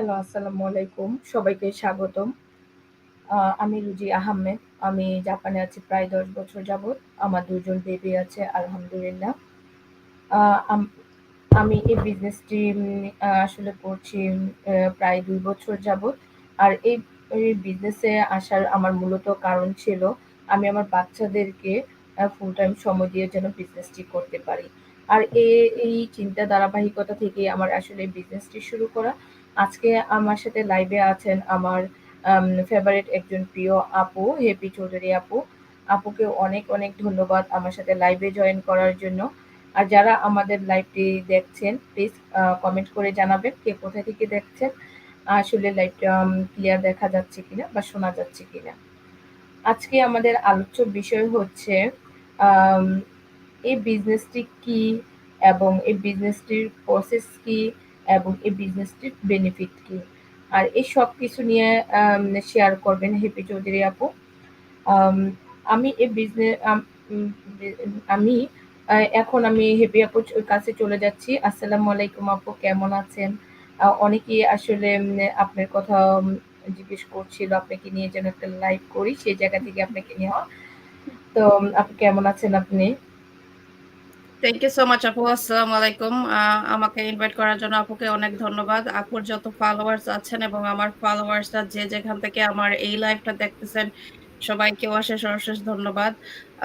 Hello, আসসালামু আলাইকুম। সবাইকে স্বাগতম। আমি রুজি আহমেদ। আমি জাপানে আছি প্রায় ১০ বছর যাবৎ। আমার দুজন বেবি আছে আলহামদুলিল্লাহ। আমি এই বিজনেসটি আসলে করছি প্রায় দুই বছর যাবৎ। আর এই বিজনেসে আসার আমার মূলত কারণ ছিল আমি আমার বাচ্চাদেরকে ফুল টাইম সময় দিয়ে যেন বিজনেসটি করতে পারি। আর এই চিন্তা ধারাবাহিকতা থেকেই আমার আসলে বিজনেসটি শুরু করা। আজকে আমার সাথে লাইভে আছেন আমার আম ফেভারাইট একজন প্রিয় আপু, হেপি চৌধুরী আপু। আপুকে অনেক, অনেক ধন্যবাদ আমার সাথে লাইভে জয়েন করার জন্য। আর যারা আমাদের লাইভটি দেখছেন প্লিজ কমেন্ট করে জানাবেন কে কোথা থেকে দেখছেন। আসলে লাইভটা ক্লিয়ার দেখা যাচ্ছে কিনা বা শোনা যাচ্ছে কিনা। আজকে আমাদের আলোচ্য বিষয় হচ্ছে এই বিজনেসটি কি এবং এই বিজনেসটির প্রসেস কি এবং এই বিজনেসটির বেনিফিট কি? আর এই সব কিছু নিয়ে শেয়ার করবেন হেপি চৌধুরী আপু। আমি এই বিজনে আম এখন আমি হেপি আপুর কাছে চলে যাচ্ছি। আসসালামু আলাইকুম আপু, কেমন আছেন? অনেকেই আসলে আপনার কথা জিজ্ঞেস করছিল আপনাকে নিয়ে যেন একটা লাইভ করি। সেই জায়গা থেকে আপনাকে নেওয়া। তো আপু কেমন আছেন আপনি? থ্যাংক ইউ সো মাচ আপু। আসসালামু আলাইকুম। আমাকে ইনভাইট করার জন্য আপুকে অনেক ধন্যবাদ। আপুর যত ফলোয়ার্স আছেন এবং আমার ফলোয়ার্সরা যে যেখান থেকে আমার এই লাইভটা দেখতেছেন সবাইকেও অশেষ, অশেষ ধন্যবাদ।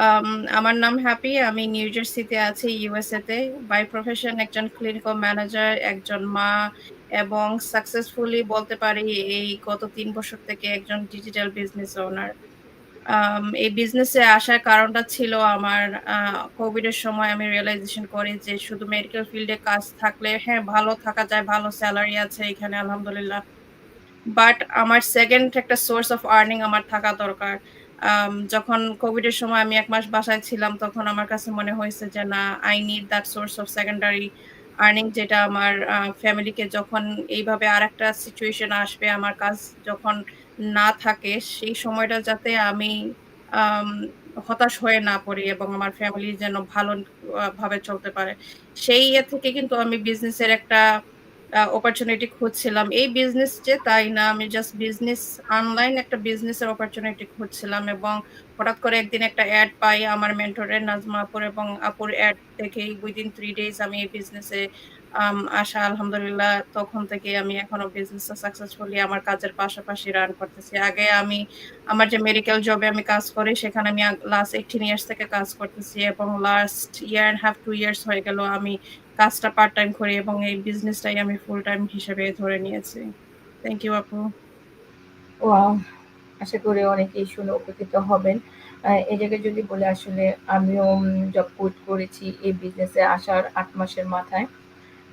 আম আমার নাম হ্যাপি। আমি নিউ জার্সিতে আছি ইউএসএ তে। বাই প্রফেশন একজন ক্লিনিক্যাল ম্যানেজার, একজন মা এবং সাকসেসফুলি বলতে পারি এই গত ৩ বছর থেকে একজন ডিজিটাল বিজনেস ওনার। এই বিজনেসে আসার কারণটা ছিল আমার আ কোভিড এর সময় আমি রিয়েলাইজেশন করি যে শুধু মেডিকেল ফিল্ডে কাজ থাকলে হ্যাঁ, ভালো থাকা যায়, ভালো স্যালারি আছে এখানে আলহামদুলিল্লাহ। বাট আমার সেকেন্ড একটা সোর্স অফ আর্নিং আমার থাকা দরকার। যখন কোভিড এর সময় আমি এক মাস বাসায় ছিলাম তখন আমার কাছে মনে হয়েছে যে না I need that source of secondary earning যেটা আমার ফ্যামিলিকে যখন এইভাবে আরেকটা সিচুয়েশন আসবে আমার কাজ যখন না থাকে, সেই সময়টা যাতে আমি হতাশ হয়ে না পড়ি এবং আমার ফ্যামিলি যেন ভালো ভাবে চলতে পারে। সেই ইয়ে থেকে কিন্তু আমি বিজনেসের একটা অপরচুনিটি খুঁজছিলাম। এই বিজনেস যে তাই না, আমি জাস্ট বিজনেস অনলাইন একটা বিজনেসের অপরচুনিটি খুঁজছিলাম এবং হঠাৎ করে একদিন একটা অ্যাড পাই আমার মেন্টরের নাজমা আপুর এবং আপুর এড দেখেই উইদিন থ্রি ডেজ আমি এই বিজনেসে আসা আলহামদুলিল্লাহ, তখন থেকে আমি এখনও বিজনেসটা সাকসেসফুলি আমার কাজের পাশাপাশি রান করতেছি। আগে আমি আমার যে মেডিকেল জবে আমি কাজ করি, সেখানে আমি লাস্ট 18 ইয়ার্স থেকে কাজ করতেছি এবং last year and half 2 years হয়ে গেল আমি কাজটা পার্ট টাইম করি এবং এই বিজনেসটাই আমি ফুল টাইম হিসেবে ধরে নিয়েছি। থ্যাংক ইউ আপু। আশা করি অনেকেই শুনে উপকৃত হবেন। এই জায়গায় যদি বলে, আসলে আমিও জব কোর্ট করেছি এই বিজনেসে আসার আট মাসের মাথায়।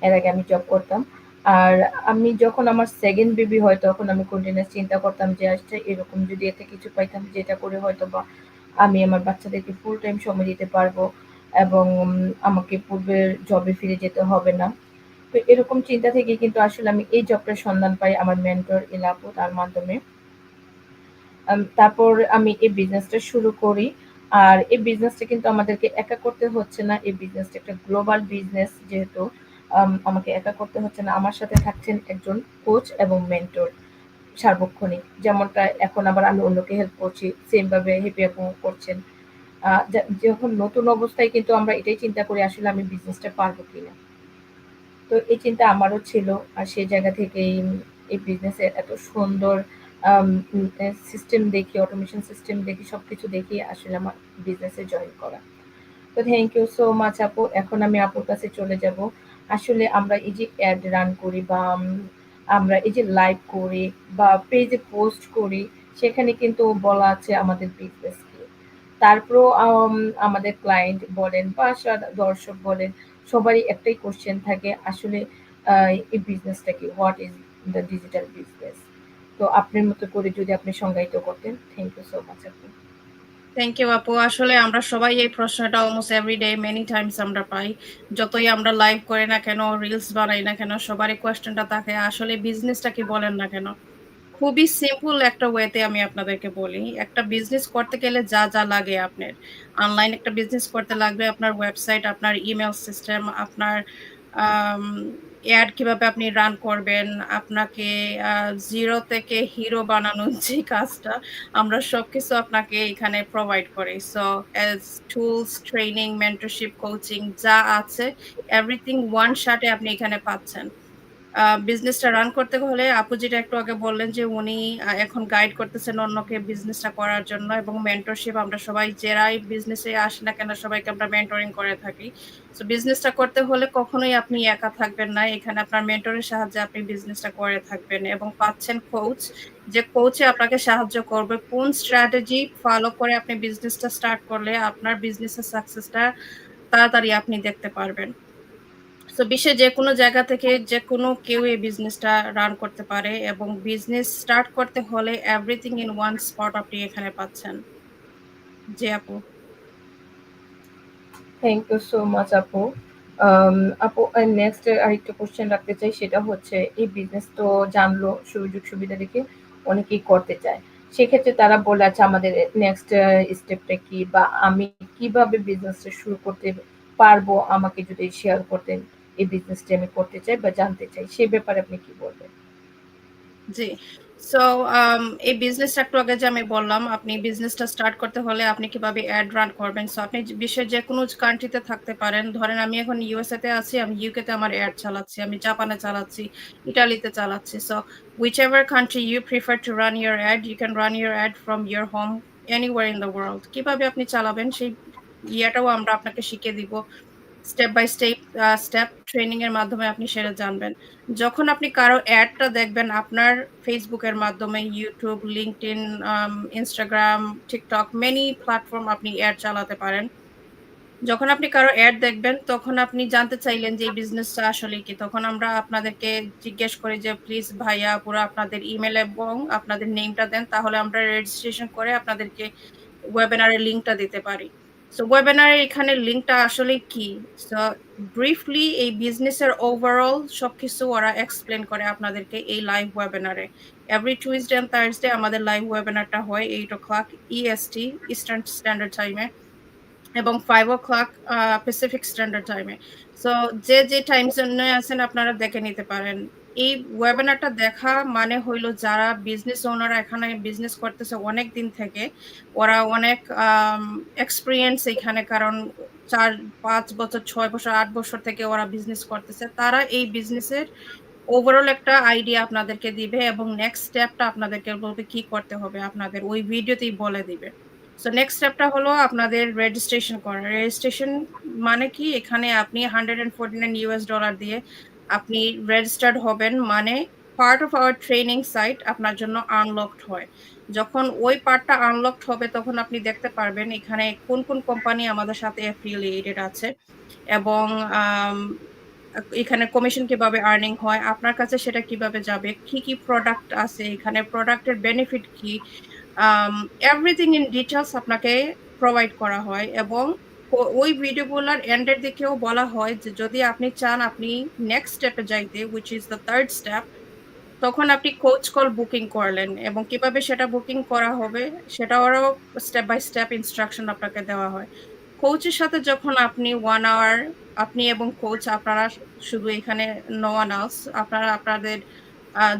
এর আগে আমি জব করতাম। আর আমি যখন আমার সেকেন্ড বেবি হয়, তখন আমি কন্টিনিউয়াস চিন্তা করতাম যে আসছে এরকম যদি এতে কিছু পাইতাম, যেটা করে হয়তো বা আমি আমার বাচ্চাদেরকে ফুল টাইম সময় দিতে পারব এবং আমাকে পূর্বের জবে ফিরে যেতে হবে না। তো এরকম চিন্তা থেকে কিন্তু আসলে আমি এই জবটার সন্ধান পাই আমার মেন্টর ইলা আপু তার মাধ্যমে। তারপর আমি এই বিজনেসটা শুরু করি। আর এই বিজনেসটা কিন্তু আমাদেরকে একা করতে হচ্ছে না। এই বিজনেসটা একটা গ্লোবাল বিজনেস যেহেতু আমাকে একা করতে হচ্ছে না। আমার সাথে থাকছেন একজন কোচ এবং মেন্টর সার্বক্ষণিক। যেমনটা এখন আবার আমি অন্যকে হেল্প করছি, সেম ভাবে হেপি আপু করছেন। যখন নতুন অবস্থায় কিন্তু আমরা এটাই চিন্তা করি আসলে আমি বিজনেসটা পারব কিনা। তো এই চিন্তা আমারও ছিল। আর সেই জায়গা থেকেই এই বিজনেসের এত সুন্দর সিস্টেম দেখি অটোমেশন সিস্টেম দেখে সবকিছু দেখি আসলে আমার বিজনেসে জয়েন করা। তো থ্যাংক ইউ সো মাচ আপু। এখন আমি আপুর কাছে চলে যাব। আসলে আমরা এই যে অ্যাড রান করি বা আমরা এই যে লাইভ করি বা পেজে পোস্ট করি, সেখানে কিন্তু বলা আছে আমাদের বিজনেস কি। তারপরেও আমাদের ক্লায়েন্ট বলেন বা দর্শক বলেন, সবারই একটাই কোশ্চেন থাকে আসলে এই বিজনেসটা কি? What is the digital business? তো আপনার মতো করে যদি আপনি সংজ্ঞায়িত করতেন। থ্যাংক ইউ সো মাচ আপু। থ্যাংক ইউ আপু। আসলে আমরা সবাই এই প্রশ্নটা অলমোস্ট এভরিডে মেনি টাইমস আমরা পাই। যতই আমরা লাইভ করি না কেন, রিলস বানাই না কেন সবারই কোয়েশ্চেনটা থাকে আসলে বিজনেসটা কি বলেন না কেন? খুবই সিম্পল একটা ওয়েতে আমি আপনাদেরকে বলি। একটা বিজনেস করতে গেলে যা, যা লাগে আপনার। অনলাইন একটা বিজনেস করতে লাগবে আপনার ওয়েবসাইট, আপনার ইমেল সিস্টেম, আপনার এড কীভাবে আপনি রান করবেন, আপনাকে জিরো থেকে হিরো বানানোর যে কাজটা আমরা সব কিছু আপনাকে এখানে প্রোভাইড করি। So as tools, training, mentorship, coaching যা আছে এভরিথিং ওয়ান শার্টে আপনি এখানে পাচ্ছেন। বিজনেসটা রান করতে হলে আপু যেটা একটু আগে বললেন যে উনি এখন গাইড করতেছেন অন্যকে বিজনেসটা করার জন্য এবং মেন্টরশিপ আমরা সবাই যারাই বিজনেসে আসি না কেন সবাইকে আমরা মেন্টরিং করে থাকি। সো বিজনেসটা করতে হলে কখনোই আপনি একা থাকবেন না। এখানে আপনার মেন্টরের সাহায্যে আপনি বিজনেসটা করে থাকবেন এবং পাচ্ছেন কোচ, যে কোচে আপনাকে সাহায্য করবে কোন স্ট্র্যাটেজি ফলো করে আপনি বিজনেসটা স্টার্ট করলে আপনার বিজনেসের সাকসেসটা তাড়াতাড়ি আপনি দেখতে পারবেন। সো বিশ্বের যেকোনো জায়গা থেকে যেকোনো কেউ এই বিজনেসটা রান করতে পারে এবং বিজনেস স্টার্ট করতে হলে এভরিথিং ইন ওয়ান স্পট আপনি এখানে পাচ্ছেন। জি আপু। থ্যাংক ইউ সো মাচ আপু। আপু আ নেক্সট আরেকটা কোয়েশ্চেন রাখতে চাই, সেটা হচ্ছে, এই বিজনেস তো জানলো, সুযোগ সুবিধা দেখে অনেকেই করতে চায়। সেক্ষেত্রে তারা বলে আচ্ছা আমাদের নেক্সট স্টেপটা কি? বা, আমি কীভাবে বিজনেসটা শুরু করতে পারব? আমাকে যদি শেয়ার করতেন এই বিজনেসটি আমি করতে চাই বা জানতে চাই। সে ব্যাপারে আপনি কি বলবেন? জি। সো এই বিজনেসটা একটু আগে যে আমি বললাম, আপনি বিজনেসটা স্টার্ট করতে হলে আপনি কীভাবে এড রান করবেন। সো আপনি বিশ্বের যেকোনো কান্ট্রি তে থাকতে পারেন। ধরেন আমি এখন ইউএসএ তে আছি, আমি ইউকে তে আমার এড চালাচ্ছি, আমি জাপানে চালাচ্ছি, ইটালিতে চালাচ্ছি। So ever country you prefer to run your ad, you can run your ad from your home anywhere in the world. কীভাবে আপনি চালাবেন সেই ইয়েটাও আমরা আপনাকে শিখিয়ে দিব। Step by step step training এর মাধ্যমে আপনি সেটা জানবেন। যখন আপনি কারও অ্যাডটা দেখবেন আপনার ফেসবুকের মাধ্যমে YouTube um Instagram, TikTok many platform আপনি অ্যাড চালাতে পারেন। যখন আপনি কারও অ্যাড দেখবেন তখন আপনি জানতে চাইলেন যে এই বিজনেসটা আসলে কি? তখন আমরা আপনাদেরকে জিজ্ঞেস করি যে প্লিজ ভাইয়া আপুরা আপনাদের ইমেল এবং আপনাদের নেমটা দেন। তাহলে আমরা রেজিস্ট্রেশন করে আপনাদেরকে ওয়েবিনারের লিঙ্কটা দিতে পারি। সো ওয়েবিনারের এখানে লিঙ্কটা আসলে কি? সো ব্রিফলি এই বিজনেসের ওভারঅল সবকিছু ওরা এক্সপ্লেন করে আপনাদেরকে এই লাইভ ওয়েবিনারে। এভরি টিউসডে এন্ড থার্সডে আমাদের লাইভ ওয়েবিনারটা হয় 8:00 ইএসটি ইস্টার্ন স্ট্যান্ডার্ড টাইমে এবং 5:00 আ প্যাসিফিক স্ট্যান্ডার্ড টাইমে। সো যে, যে টাইম জন্য আছেন আপনারা দেখে নিতে পারেন। এই ওয়েবিনারটা দেখা মানে হইল যারা বিজনেস ওনাররা এখানে বিজনেস করতেছে অনেক দিন থেকে। ওরা অনেক এক্সপিরিয়েন্স এখানে কারণ ৪, ৫ বছর, ছয় বছর, আট বছর থেকে ওরা বিজনেস করতেছে। তারা এই বিজনেসের ওভারঅল একটা আইডিয়া আপনাদেরকে দিবে এবং নেক্সট স্টেপটা আপনাদেরকে বলবে কি করতে হবে আপনাদের ওই ভিডিওতেই বলে দিবে। সো নেক্সট স্টেপটা হলো আপনাদের রেজিস্ট্রেশন করা। রেজিস্ট্রেশন মানে কি? এখানে আপনি $149 দিয়ে আপনি রেজিস্টার্ড হবেন মানে part of our training site আপনার জন্য আনলকড হয়। যখন ওই পার্টটা আনলকড হবে তখন আপনি দেখতে পারবেন এখানে কোন, কোন কোম্পানি আমাদের সাথে অ্যাফিলিয়েটেড আছে এবং এখানে কমিশন কীভাবে আর্নিং হয়, আপনার কাছে সেটা কীভাবে যাবে, কি, কি প্রোডাক্ট আছে এখানে, প্রোডাক্টের বেনিফিট কি? এভরিথিং ইন ডিটেইলস আপনাকে প্রোভাইড করা হয় এবং ওই ভিডিওগুলার এন্ড এর দিকেও বলা হয় যে, যদি আপনি চান আপনি নেক্সট স্টেপে যাইতে which is the third step তখন আপনি কোচ কল বুকিং করলেন এবং কীভাবে সেটা বুকিং করা হবে সেটারও স্টেপ বাই স্টেপ ইনস্ট্রাকশন আপনাকে দেওয়া হয়। কোচের সাথে যখন আপনি ওয়ান আওয়ার আপনি এবং কোচ আপনারা শুধু এখানে নো এলস আপনারা আপনাদের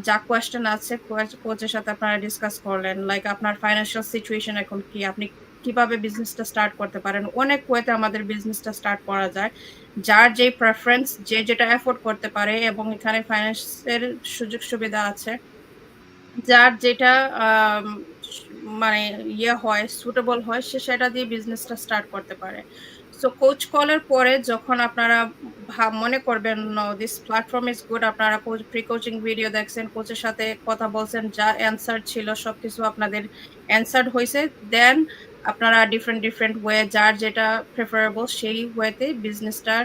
যা কোয়েশ্চেন আছে কোচের সাথে আপনারা ডিসকাস করলেন। লাইক আপনার ফাইন্যান্সিয়াল সিচুয়েশন এখন কি? আপনি কীভাবে বিজনেসটা স্টার্ট করতে পারেন? অনেক ওয়েতে আমাদের বিজনেসটা স্টার্ট করা যায়। যার যেই প্রেফারেন্স যে যেটা এফোর্ড করতে পারে এবং এখানে ফাইন্যান্স এর সুযোগ সুবিধা আছে। যার যেটা মানে ইয়ে হয় সুটেবল হয় সে সেটা দিয়ে বিজনেসটা স্টার্ট করতে পারে। সো কোচ কলের পরে যখন আপনারা মনে করবেন দিস প্ল্যাটফর্ম ইস গুড আপনারা কোচ প্রি কোচিং ভিডিও দেখছেন, কোচের সাথে কথা বলছেন, যা অ্যান্সার ছিল সবকিছু আপনাদের অ্যান্সার্ড হয়েছে দেন আপনারা ডিফারেন্ট, ডিফারেন্ট ওয়ে যার যেটা প্রেফারেবল সেই ওয়েতে বিজনেসটার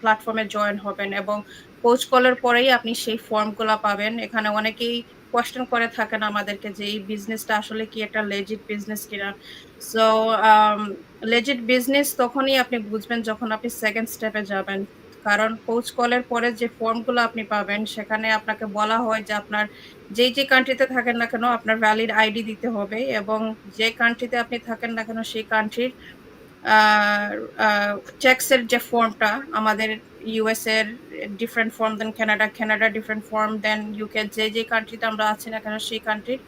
প্ল্যাটফর্মে জয়েন হবেন এবং কোচ কলের পরেই আপনি সেই ফর্মগুলো পাবেন। এখানে অনেকেই কোয়েশ্চেন করে থাকেন আমাদেরকে যে এই বিজনেসটা আসলে কি একটা লেজিট বিজনেস কিনা? সো লেজিট বিজনেস তখনই আপনি বুঝবেন যখন আপনি সেকেন্ড স্টেপে যাবেন। কারণ কোচ কলের পরে যে ফর্মগুলো আপনি পাবেন সেখানে আপনাকে বলা হয় যে আপনার যেই, যে কান্ট্রিতে থাকেন না কেন আপনার ভ্যালিড আইডি দিতে হবে এবং যে কান্ট্রিতে আপনি থাকেন না কেন সেই কান্ট্রির এর যে ফর্মটা আমাদের ইউএস এর different form then Canada, Canada different form then UK যে, যে কান্ট্রিতে আমরা আছি না কেন সেই কান্ট্রির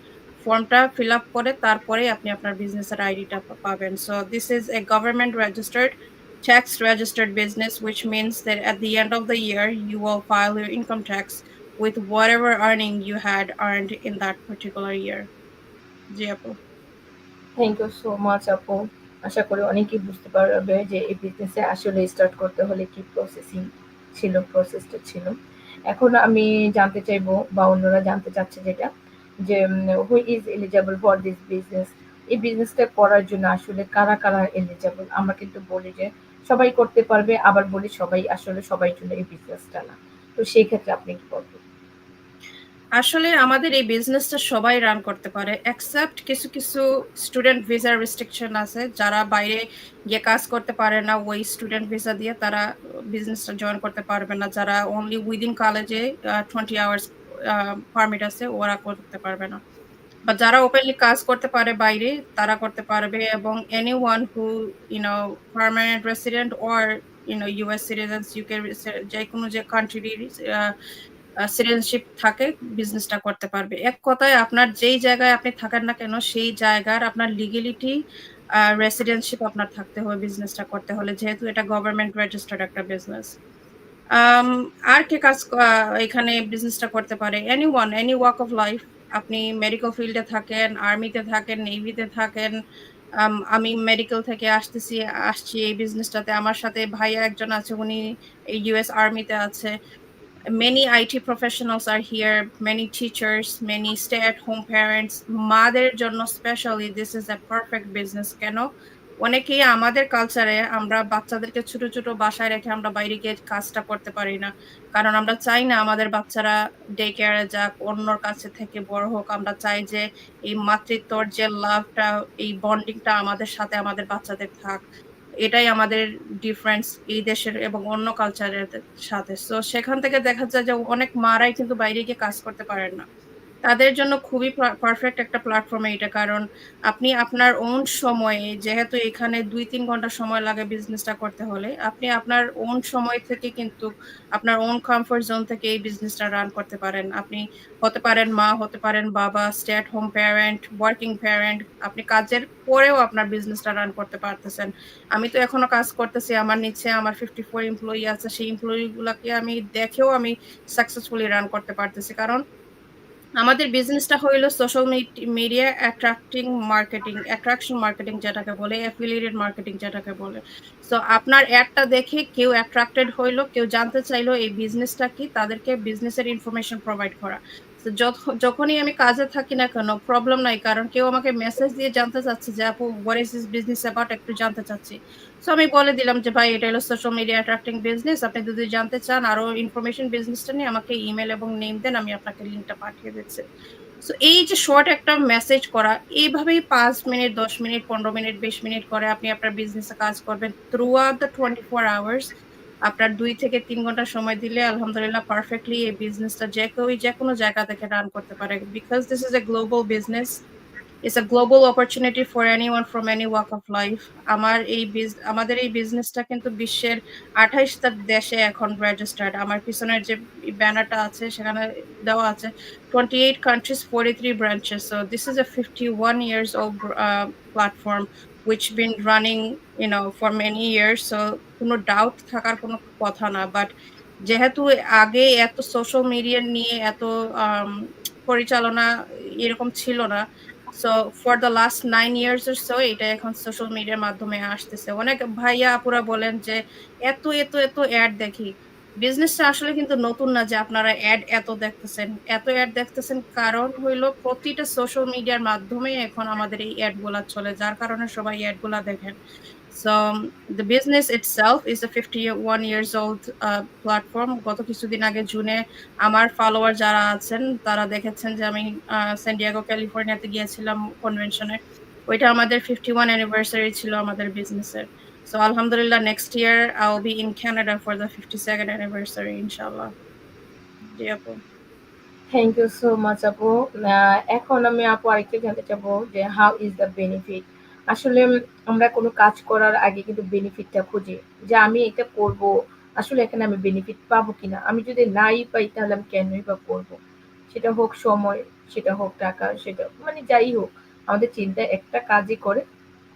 ফর্মটা ফিল আপ করে তারপরেই আপনি আপনার বিজনেসের আইডিটা পাবেন। So this is a government registered, tax registered business, which means that at the end of the year, you will file your income tax with whatever earning you had earned in that particular year. জি আপু। Thank you so much আপু। আশা করি অনেকেই বুঝতে পারবে যে এই বিজনেসে আসলে স্টার্ট করতে হলে কি প্রসেসিং ছিল, প্রসেসটা ছিল। এখন আমি জানতে চাইব বা অন্যরা জানতে চাচ্ছে যেটা যে উম who is eligible for this business? এই বিজনেসটা করার জন্য আসলে কারা, কারা এলিজিবল? আমরা কিন্তু বলি যে সবাই করতে পারবে, আবার বলি সবাই আসলে সবার জন্য এই বিজনেসটা না। তো সেই ক্ষেত্রে আপনি কি বলবেন? আসলে আমাদের এই বিজনেসটা সবাই রান করতে পারে। এক্সেপ্ট কিছু, কিছু স্টুডেন্ট ভিসা রেস্ট্রিকশন আছে। যারা বাইরে গিয়ে কাজ করতে পারে না, ওই স্টুডেন্ট ভিসা দিয়ে তারা বিজনেসটা জয়েন করতে পারবে না। যারা অনলি উইদিন কলেজে 20 আওয়ার্স পারমিট আছে ওরা করতে পারবে না। বা যারা ওপেনলি কাজ করতে পারে বাইরে তারা করতে পারবে এবং anyone who you know permanent resident or you know US citizens, UK রিসে যেকোনো যে কান্ট্রিরই আ আ সিটিজেনশিপ থাকে বিজনেসটা করতে পারবে। এক কথায় আপনার যেই জায়গায় আপনি থাকেন না কেন সেই জায়গার আপনার লিগেলিটি রেসিডেন্টশিপ আপনার থাকতে হবে বিজনেসটা করতে হলে। যেহেতু এটা গভর্নমেন্ট রেজিস্টার্ড একটা বিজনেস। আর কে কাজ এখানে বিজনেসটা করতে পারে? Anyone, any walk of life. আপনি মেডিকেল ফিল্ডে থাকেন, আর্মিতে থাকেন, নেভিতে থাকেন। আমি মেডিকেল থেকে আসতেছি আসছি এই বিজনেসটাতে। আমার সাথে ভাইয়া একজন আছে উনি এই ইউএস আর্মিতে আছে। Many IT প্রফেশনালস আর here, many teachers many stay at home parents. মাদের জন্য specially this is a perfect business কেন? অনেকেই আমাদের কালচারে আমরা বাচ্চাদেরকে ছোট, ছোট বাসায় রেখে আমরা বাইরে গিয়ে কাজটা করতে পারি না। কারণ আমরা চাই না আমাদের বাচ্চারা ডে কেয়ারে যাক, অন্যর কাছে থেকে বড় হোক। আমরা চাই যে এই মাতৃত্বর যে লাভটা, এই বন্ডিংটা আমাদের সাথে আমাদের বাচ্চাদের থাক। এটাই আমাদের ডিফারেন্স এই দেশের এবং অন্য কালচারের সাথে। তো সেখান থেকে দেখা যায় যে অনেক মারাই কিন্তু বাইরে গিয়ে কাজ করতে পারেন না। তাদের জন্য খুবই পারফেক্ট একটা প্ল্যাটফর্ম এটা কারণ আপনি আপনার ওন সময়ে যেহেতু এখানে ২-৩ ঘণ্টা সময় লাগে বিজনেসটা করতে হলে, আপনি আপনার ওন সময় থেকে কিন্তু আপনার ওন কমফোর্ট জোন থেকে এই বিজনেসটা রান করতে পারেন। আপনি হতে পারেন মা, হতে পারেন বাবা, stay at home parent, working parent. আপনি কাজের পরেও আপনার বিজনেসটা রান করতে পারতেছেন। আমি তো এখনও কাজ করতেছি। আমার নিচে আমার 54 এমপ্লয়ি আছে। সেই এমপ্লয়ি গুলাকে আমি দেখেও আমি সাকসেসফুলি রান করতে পারতেছি। কারণ আমাদের বিজনেসটা হইল social mid media attracting marketing, attraction marketing যেটাকে বলে, অ্যাফিলিয়েটেড মার্কেটিং যেটাকে বলে। সো আপনার অ্যাডটা দেখে কেউ অ্যাট্রাক্টেড হইল, কেউ জানতে চাইলো এই বিজনেসটা কি, তাদেরকে বিজনেসের ইনফরমেশন প্রোভাইড করা। যখনই আমি কাজে থাকি না কেন প্রবলেম নাই। কারণ কেউ আমাকে মেসেজ দিয়ে জানতে চাচ্ছে যে, "আপু what is this business about একটু জানতে চাচ্ছি।" সো আমি বলে দিলাম যে, "ভাই এটা হলো সোশ্যাল মিডিয়া অ্যাট্রাক্টিং বিজনেস। আপনি যদি জানতে চান আরও ইনফরমেশন বিজনেসটা নিয়ে আমাকে ইমেল এবং নেম দেন। আমি আপনাকে লিঙ্কটা পাঠিয়ে দিচ্ছি।" সো এই যে শর্ট একটা মেসেজ করা, এইভাবেই পাঁচ মিনিট, ১০ মিনিট, ১৫ মিনিট, ২০ মিনিট করে আপনি আপনার বিজনেসে কাজ করবেন। থ্রু আউট দ্য 24 আওয়ার্স আপনার দুই থেকে তিন ঘণ্টা সময় দিলে আলহামদুলিল্লাহ পারফেক্টলি এই বিজনেসটা যে কেউই যেকোনো জায়গা থেকে রান করতে পারে। Because this is a global business. It's a global opportunity for anyone from any walk of life. আমার এই আমাদের এই বিজনেসটা কিন্তু বিশ্বের আঠাইশটা দেশে এখন রেজিস্টার্ড। আমার পিছনের যে ব্যানারটা আছে সেখানে দেওয়া আছে 28 countries, 43 branches. So this is a 51 years old uh platform which been running, you know, for many years. So কোনো ডাউট থাকার কোনো কথা না। বাট যেহেতু আগে এত সোশ্যাল মিডিয়া নিয়ে এত আম পরিচালনা এরকম ছিল না। So for the last 9 years or so এটা এখন সোশ্যাল মিডিয়ার মাধ্যমে আসতেছে। অনেক ভাইয়া আপুরা বলেন যে, "এত, এত, এত এড দেখি।" বিজনেসটা আসলে কিন্তু নতুন না যে আপনারা অ্যাড এত দেখতেছেন। এত অ্যাড দেখতেছেন কারণ হইল প্রতিটা সোশ্যাল মিডিয়ার মাধ্যমে এখন আমাদের এই এডগুলা চলে। যার কারণে সবাই এডগুলা দেখেন। So the business itself is a 51 years old uh platform. গত কিছুদিন আগে জুনে আমার ফলোয়ার যারা আছেন, তারা দেখেছেন যে আমি সান ক্যালিফোর্নিয়াতে গিয়েছিলাম কনভেনশনে। ওইটা আমাদের 51 অ্যানিভার্সারি ছিল আমাদের বিজনেসের। সো আলহামদুলিল্লাহ next year I will be in Canada for the 52nd anniversary ইনশাআল্লাহ। জি আপু। থ্যাংক ইউ সো মাচ আপু। এখন আমি আপু আরেকটু জানতে চাবো যে হাউ ইস দ্য বেনিফিট? আসলে আমরা কোনো কাজ করার আগে কিন্তু বেনিফিটটা খুঁজি। যে আমি এটা করব, আসলে এখানে আমি বেনিফিট পাবো কিনা? আমি যদি নাই পাই তাহলে আমি কেনই বা করব? সেটা হোক সময়, সেটা হোক টাকা, সেটা মানে যাই হোক। আমাদের চিন্তা একটা কাজই করে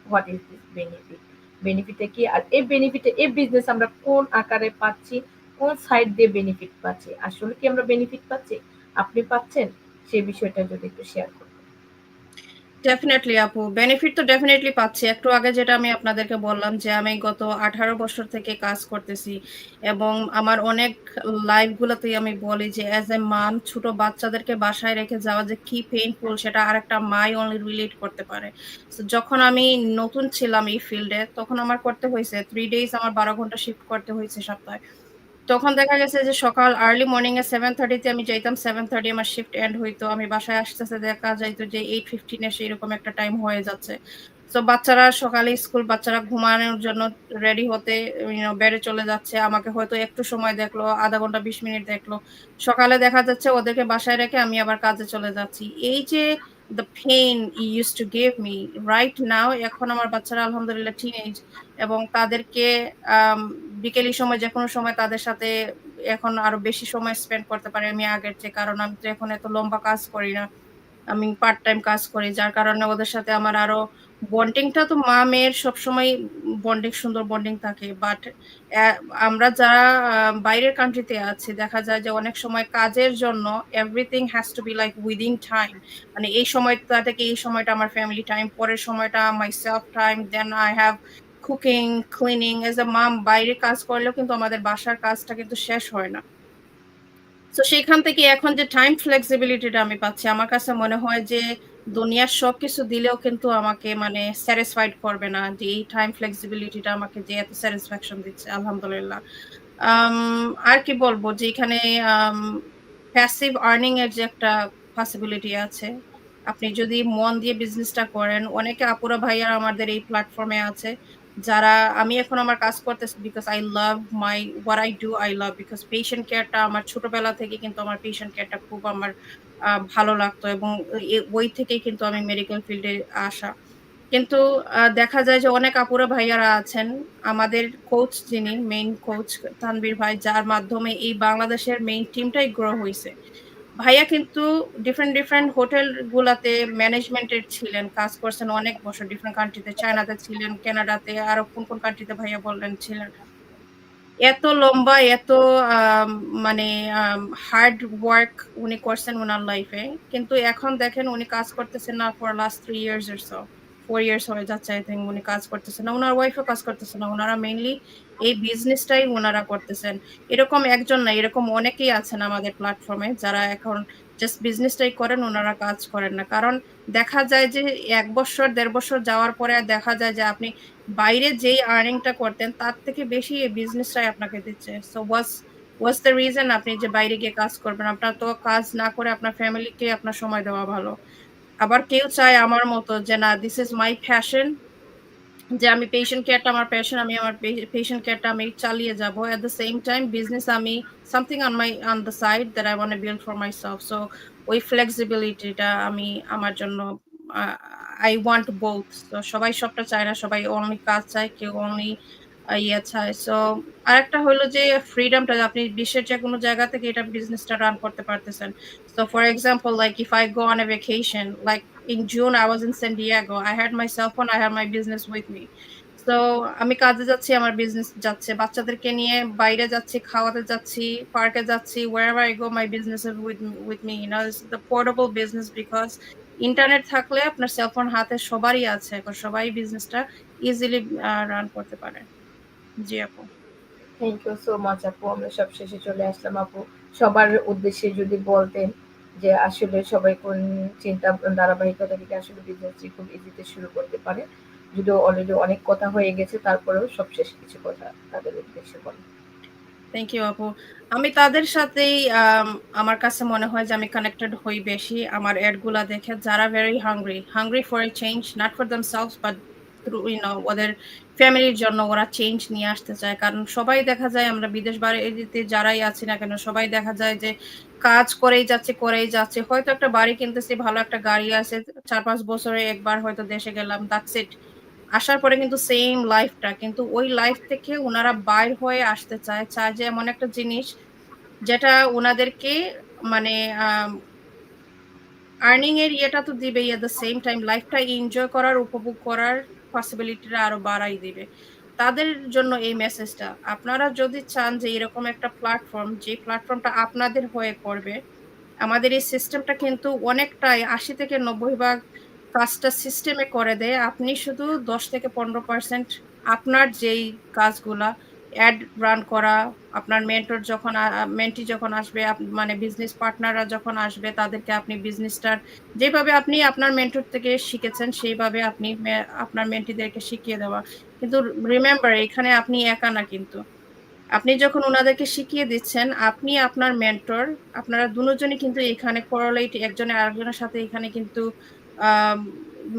হোয়াট ইস দিস বেনিফিট? বেনিফিটটা কি? আর এই বেনিফিটে এই বিজনেস আমরা কোন আকারে পাচ্ছি? কোন সাইড দিয়ে বেনিফিট পাচ্ছি? আসলে কি আমরা বেনিফিট পাচ্ছি? আপনি পাচ্ছেন? সেই বিষয়টা যদি একটু শেয়ার। ডেফিনিটলি আপু। বেনিফিট তো ডেফিনিটলি পাচ্ছি। একটু আগে যেটা আমি আপনাদেরকে বললাম যে, আমি গত ১৮ বছর থেকে কাজ করতেছি এবং আমার অনেক লাইভ গুলাতেই আমি বলি যে এজ এ মম ছোট বাচ্চাদেরকে বাসায় রেখে যাওয়া যে, কি পেইনফুল সেটা আরেকটা মাই অনলি রিলেট করতে পারে। যখন আমি নতুন ছিলাম এই ফিল্ডে তখন আমার করতে হয়েছে থ্রি ডেজ আমার ১২ ঘণ্টা শিফট করতে হয়েছে সপ্তাহে। তখন দেখা গেছে যে সকাল আর্লি মর্নিং এ 7:30 তে আমি যাইতাম। 7:30 আমার শিফট এন্ড হইতো। আমি বাসায় আসতেছে দেখা যাইতো যে 8:15 এ সেরকম একটা টাইম হয়ে যাচ্ছে। তো বাচ্চারা সকালে স্কুল বাচ্চারা ঘুমানোর জন্য রেডি হতে বেডে চলে যাচ্ছে। আমাকে হয়তো একটু সময় দেখল, আধা ঘণ্টা ২০ মিনিট দেখল। সকালে দেখা যাচ্ছে ওদেরকে বাসায় রেখে আমি আবার কাজে চলে যাচ্ছি। এই যে the pain you used to give me right now, এখন আমার বাচ্চারা আলহামদুলিল্লাহ টিনেজ এবং তাদেরকে আম বিকেলি সময়, যেকোনো সময় তাদের সাথে এখন আরও বেশি সময় স্পেন্ড করতে পারি আমি আগের চেয়ে। কারণ আমি তো এখন এত লম্বা কাজ করি না। আমি পার্ট টাইম কাজ করি। যার কারণে ওদের সাথে আমার আরও বন্ডিংটা তো মা-মেয়ের সবসময় বন্ডিং সুন্দর বন্ডিং থাকে। বাট আমরা যারা বাইরের কান্ট্রিতে আছি দেখা যায় যে অনেক সময় কাজের জন্য everything has to be like within time. মানে এই সময়টা থেকে এই সময়টা আমার ফ্যামিলি টাইম, পরের সময়টা my self time, then I have cooking, cleaning as a mum বাইরে কাজ করলেও কিন্তু আমাদের বাসার কাজটা কিন্তু শেষ হয় না। সো সেখান থেকে এখন যে টাইম ফ্লেক্সিবিলিটিটা আমি পাচ্ছি আমার কাছে মনে হয় যে দুনিয়ার সব কিছু দিলেও কিন্তু আমাকে মানে স্যাটিসফাইড করবে না। যে এই টাইম ফ্লেক্সিবিলিটিটা আমাকে যে এত স্যাটিসফ্যাকশন দিচ্ছে আলহামদুলিল্লাহ। আর কি বলব যে এখানে প্যাসিভ আর্নিং এর যে একটা পসিবিলিটি আছে। আপনি যদি মন দিয়ে বিজনেসটা করেন, অনেকে আপুরা ভাইয়ারা আমাদের এই প্ল্যাটফর্মে আছে। যারা আমি এখন আমার কাজ করতেছি because I love my what I do I love because patient কেয়ারটা আমার ছোটবেলা থেকে কিন্তু আমার পেশেন্ট কেয়ারটা খুব আমার ভালো লাগতো এবং ওই থেকেই কিন্তু আমি মেডিকেল ফিল্ডে আসা। কিন্তু দেখা যায় যে অনেক আপুরা ভাইয়ারা আছেন। আমাদের কোচ যিনি মেইন কোচ তানবীর ভাই, যার মাধ্যমে এই বাংলাদেশের মেইন টিমটাই গ্রো হইছে। ভাইয়া কিন্তু ডিফারেন্ট, ডিফারেন্ট হোটেল গুলাতে ম্যানেজমেন্ট এর ছিলেন। কাজ করছেন অনেক বছর ডিফারেন্ট কান্ট্রিতে চায়নাতে ছিলেন, কানাডাতে আরও কোন, কোন কান্ট্রিতে ভাইয়া বললেন ছিলেন। এত লম্বা এত মানে হার্ড ওয়ার্ক উনি করছেন ওনার লাইফে। কিন্তু এখন দেখেন উনি কাজ করতেছেন না for last three years so. 4 years হয়ে যাচ্ছে আই থিঙ্ক উনি কাজ করতেছেন না। ওনার ওয়াইফও কাজ করতেছে না। উনারা মেইনলি এই বিজনেসটাই ওনারা করতেছেন। এরকম একজন না, এরকম অনেকেই আছেন আমাদের প্ল্যাটফর্মে যারা এখন জাস্ট বিজনেসটাই করেন, ওনারা কাজ করেন না। কারণ দেখা যায় যে এক বছর, দেড় বছর যাওয়ার পরে দেখা যায় যে আপনি বাইরে যেই আর্নিংটা করতেন, তার থেকে বেশি এই বিজনেসটাই আপনাকে দিচ্ছে। So what's what's the reason আপনি যে বাইরে গিয়ে কাজ করবেন? আপনার তো কাজ না করে আপনার ফ্যামিলিকে আপনার সময় দেওয়া ভালো। আবার কেউ চায় আমার মতো যে, না দিস ইস মাই প্যাশন যে আমি পেশেন্ট কেয়ারটা আমার প্যাশন আমি আমার পেশেন্ট কেয়ারটা আমি চালিয়ে যাব at the same time business আমি something on my on the side that I want build for my self so ওই ফ্লেক্সিবিলিটিটা আমি আমার জন্য আই ওয়ান্ট বোথ. সবাই সবটা চায় না। সবাই অনলি কাজ চায়, কেউ অনলি ইয়ে চায়। সো আরেকটা হলো যে ফ্রিডম টা আপনি বিশ্বের যেকোনো জায়গা থেকে এটা বিজনেসটা রান করতে পারতেছেন। So for example like if I go on a vacation like in June I was in San Diego. I had my cell phone, I had my business with me. So আমি কাজে যাচ্ছি, আমার business যাচ্ছে। বাচ্চাদেরকে নিয়ে বাইরে যাচ্ছি, খাওয়াতে যাচ্ছি, পার্কে যাচ্ছি। I go my business is with with me. You know, it's the portable internet থাকলে আপনার সেলফোন হাতে সবারই আছে। সবাই বিজনেসটা ইজিলি রান করতে পারে। জি আপু। থ্যাংক ইউ সো মাচ আপু। আমরা সব শেষে চলে আসলাম আপু। সবার উদ্দেশ্যে যদি বলতেন যে আসলে সবাই কোন চিন্তা ধারাবাহিকতা থেকে আসলে বিজনেসটি খুব ইজিতে শুরু করতে পারে। যদিও অলরেডি অনেক কথা হয়ে গেছে তারপরেও সবশেষ কিছু কথা তাদের উদ্দেশ্যে বলেন। থ্যাংক ইউ আপু। আমি তাদের সাথেই আমার কাছে মনে হয় যে আমি কানেক্টেড হই বেশি আমার অ্যাডগুলা দেখে যারা very hungry. Hungry for a change not for themselves but you ওদের ফ্যামিলির জন্য ওরা চেঞ্জ নিয়ে আসতে চায়। কারণ সবাই দেখা যায় আমরা বিদেশ বাড়িতে যারাই আছি না কেন সবাই দেখা যায় যে কাজ করেই যাচ্ছে, করেই যাচ্ছে। হয়তো একটা বাড়ি কিনতেছি, ভালো একটা গাড়ি আছে। ৪-৫ বছরে একবার হয়তো দেশে গেলাম। That's it. আসার পরে কিন্তু সেইম লাইফটা কিন্তু ওই লাইফ থেকে উনারা বাইর হয়ে আসতে চায়। চায় যে এমন একটা জিনিস যেটা ওনাদেরকে মানে আর্নিং এর ইয়েটা তো দিবেই এট দ্য সেম টাইম লাইফটা এনজয় করার, উপভোগ করার পসিবিলিটিটা আরও বাড়াই দিবে। তাদের জন্য এই মেসেজটা। আপনারা যদি চান যে এরকম একটা প্ল্যাটফর্ম, যে প্ল্যাটফর্মটা আপনাদের হয়ে করবে, আমাদের এই সিস্টেমটা কিন্তু অনেকটাই ৮০ থেকে ৯০ ভাগ কাজটা সিস্টেমে করে দেয়। আপনি শুধু ১০ থেকে ১৫% আপনার যেই কাজগুলা এড রান করা, আপনার মেন্টর যখন মেন্টি যখন আসবে, মানে বিজনেস পার্টনাররা যখন আসবে তাদেরকে আপনি বিজনেসটার যেভাবে আপনি আপনার মেন্টর থেকে শিখেছেন সেইভাবে আপনি আপনার মেন্টিদেরকে শিখিয়ে দেওয়া। কিন্তু রিমেম্বার এখানে আপনি একা না কিন্তু। আপনি যখন ওনাদেরকে শিখিয়ে দিচ্ছেন, আপনি আপনার মেন্টর, আপনারা দুজনই কিন্তু এখানে correlate একজনে আরেকজনের সাথে এখানে কিন্তু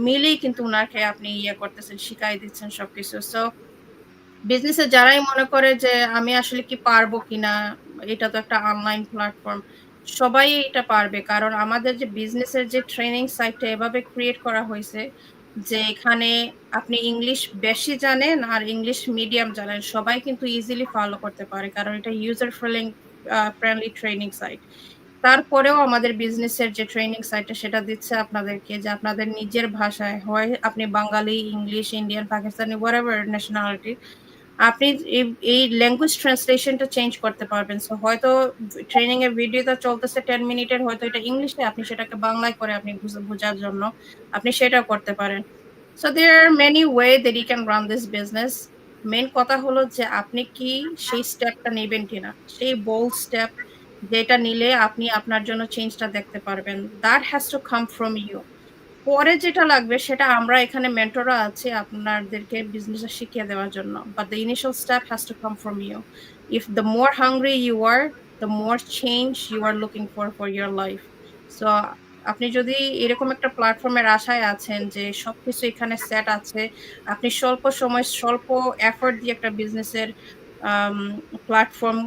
মিলেই কিন্তু ওনাকে আপনি ইয়ে করতেছেন, শিখাই দিচ্ছেন সবকিছু। সো বিজনেসে যারাই মনে করে যে আমি আসলে কি পারব কিনা? এটা তো একটা অনলাইন প্ল্যাটফর্ম। সবাই এটা পারবে। কারণ আমাদের যে বিজনেসের যে ট্রেনিং সাইটটা এভাবে ক্রিয়েট করা হয়েছে যে এখানে আপনি ইংলিশ বেশি জানেন আর ইংলিশ মিডিয়াম জানেন সবাই কিন্তু ইজিলি ফলো করতে পারে। কারণ এটা ইউজার ফ্রেলিং ফ্রেন্ডলি ট্রেনিং সাইট। তারপরেও আমাদের বিজনেসের যে ট্রেনিং সাইটটা সেটা দিচ্ছে আপনাদেরকে যে আপনাদের নিজের ভাষায় হয় আপনি Bangali, English, Indian, Pakistani whatever nationality আপনি এই ল্যাঙ্গুয়েজ ট্রান্সলেশনটা চেঞ্জ করতে পারবেন। সো হয়তো ট্রেনিং এর ভিডিওটা চলতেছে 10 মিনিটের হয়তো এটা ইংলিশে আপনি সেটাকে বাংলায় করে আপনি বোঝার জন্য আপনি সেটাও করতে পারেন। So there are many way that you can run this business. Main কথা হলো যে আপনি কি সেই স্টেপটা নেবেন কিনা? সেই বোল্ড স্টেপ যেটা নিলে আপনি আপনার জন্য চেঞ্জটা দেখতে পারবেন। That has to come from you. পরে যেটা লাগবে সেটা আমরা এখানে মেন্টররা আছি আপনাদেরকে বিজনেসটা শিখিয়ে দেওয়ার জন্য। But the initial step has to come from you if the more hungry you are the more change you are looking for for your life so আপনি যদি এরকম একটা প্ল্যাটফর্মের আশায় আছেন যে সব কিছু এখানে সেট আছে, আপনি স্বল্প সময় স্বল্প এফোর্ট দিয়ে একটা বিজনেসের প্ল্যাটফর্ম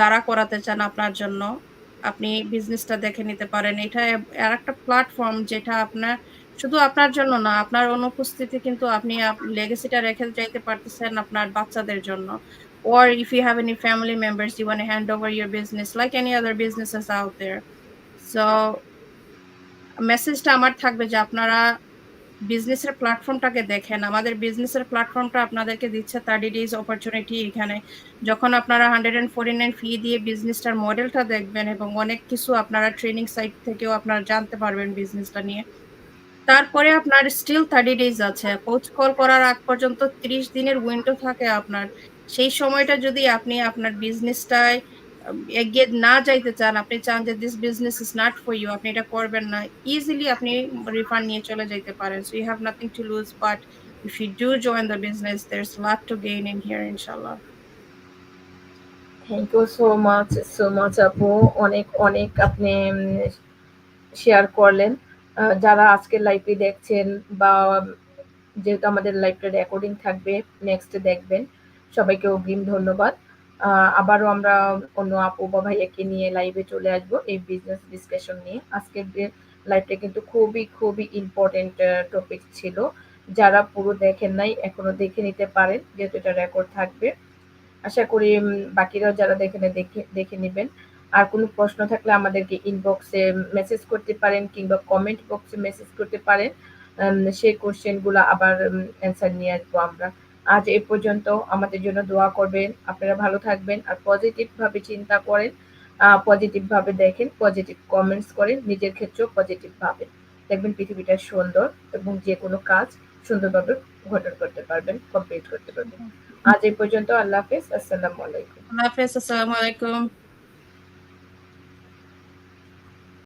দাঁড়া করাতে চান আপনার জন্য, আপনি বিজনেসটা দেখে নিতে পারেন। এটা আর একটা প্ল্যাটফর্ম যেটা আপনার শুধু আপনার জন্য না, আপনার অনুপস্থিতি কিন্তু আপনি আপ লেগেসিটা রেখে যাইতে পারতেছেন আপনার বাচ্চাদের জন্য। Or if you have any family members you wanna hand over your business like any other businesses out there. So মেসেজটা আমার থাকবে যে আপনারা বিজনেসের প্ল্যাটফর্মটাকে দেখেন। আমাদের বিজনেসের প্ল্যাটফর্মটা আপনাদেরকে দিচ্ছে 30 ডেজ অপরচুনিটি এখানে। যখন আপনারা 149 ফি দিয়ে বিজনেসটার মডেলটা দেখবেন এবং অনেক কিছু আপনারা ট্রেনিং সাইট থেকেও আপনারা জানতে পারবেন বিজনেসটা নিয়ে। তারপরে আপনার স্টিল 30 ডেজ আছে। কোচ কল করার আগ পর্যন্ত 30 দিনের উইন্ডো থাকে আপনার। সেই সময়টা যদি আপনি আপনার বিজনেসটায় এগিয়ে না যাইতে চান, আপনি চান যে this business is not for you, আপনি এটা করবেন না। ইজিলি আপনি রিফান্ড নিয়ে চলে যাইতে পারেন। So you have nothing to lose but if you do join the business there is lot to gain in here ইনশাল্লাহ thank you so much, so much আপু। অনেক, অনেক আপনি শেয়ার করলেন। যারা আজকের লাইভটি দেখছেন বা যেহেতু আমাদের লাইভটা রেকর্ডিং থাকবে, নেক্সট দেখবেন। সবাইকে অগ্রিম ধন্যবাদ। আবারও আমরা অন্য আপু বা ভাইয়াকে নিয়ে লাইভে চলে আসব এই বিজনেস ডিসকাশন নিয়ে। আজকের লাইভটা কিন্তু খুবই, খুবই ইম্পর্টেন্ট টপিক ছিল। যারা পুরো দেখেন নাই এখনও দেখে নিতে পারেন যেহেতু এটা রেকর্ড থাকবে। আশা করি বাকিরাও যারা দেখে দেখে দেখে নিবেন। আর কোনো প্রশ্ন থাকলে আমাদেরকে ইনবক্সে মেসেজ করতে পারেন কিংবা কমেন্ট বক্সে মেসেজ করতে পারেন। সেই কোয়েশ্চেনগুলা আবার অ্যান্সার নিয়ে আসব আমরা। আজ এ পর্যন্ত আমাদের জন্য দোয়া করবেন। আপনারা ভালো থাকবেন আর পজিটিভ ভাবে চিন্তা করেন। আ পজিটিভ ভাবে দেখেন, পজিটিভ কমেন্টস করেন, নিজের ক্ষেত্রেও পজিটিভ ভাবেন। দেখবেন পৃথিবীটা সুন্দর এবং যেকোনো কাজ সুন্দরভাবে গঠন করতে পারবেন, কমপ্লিট করতে পারবেন। আজ এই পর্যন্ত আল্লাহ হাফেজ। আসসালামু আলাইকুম। আল্লাহ হাফেজ। আসসালামু আলাইকুম।